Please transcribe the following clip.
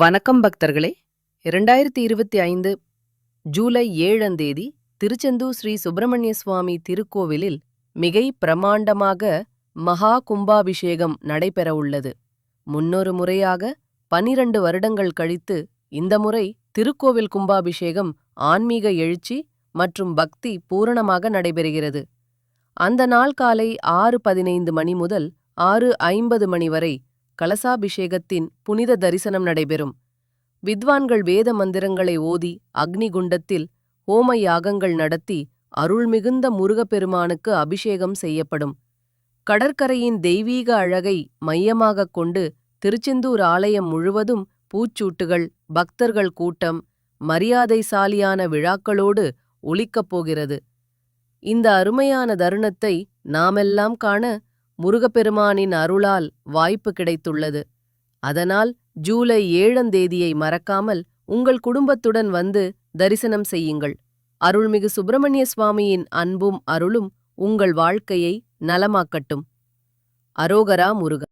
வணக்கம் பக்தர்களே. இரண்டாயிரத்தி இருபத்தி ஐந்து ஜூலை ஏழாம் தேதி திருச்செந்தூர் ஸ்ரீ சுப்பிரமணிய சுவாமி திருக்கோவிலில் மிகை பிரமாண்டமாக மகா கும்பாபிஷேகம் நடைபெறவுள்ளது முன்னொரு முறையாக பனிரண்டு வருடங்கள் கழித்து இந்த முறை திருக்கோவில் கும்பாபிஷேகம் ஆன்மீக எழுச்சி மற்றும் பக்தி பூரணமாக நடைபெறுகிறது. அந்த நாள் காலை ஆறு பதினைந்து மணி முதல் ஆறு ஐம்பது மணி வரை கலசாபிஷேகத்தின் புனித தரிசனம் நடைபெறும். வித்வான்கள் வேத மந்திரங்களை ஓதி அக்னி குண்டத்தில் ஹோம யாகங்கள் நடத்தி அருள்மிகுந்த முருகப்பெருமானுக்கு அபிஷேகம் செய்யப்படும். கடற்கரையின் தெய்வீக அழகை மையமாகக் கொண்டு திருச்செந்தூர் ஆலயம் முழுவதும் பூச்சூட்டுகள் பக்தர்கள் கூட்டம் மரியாதைசாலியான விழாக்களோடு ஒலிக்கப் போகிறது. இந்த அருமையான தருணத்தை நாமெல்லாம் காண முருகப்பெருமானின் அருளால் வாய்ப்பு கிடைத்துள்ளது. அதனால் ஜூலை ஏழாம் தேதியை மறக்காமல் உங்கள் குடும்பத்துடன் வந்து தரிசனம் செய்யுங்கள். அருள்மிகு சுப்பிரமணிய சுவாமியின் அன்பும் அருளும் உங்கள் வாழ்க்கையை நலமாக்கட்டும். அரோகரா முருகன்.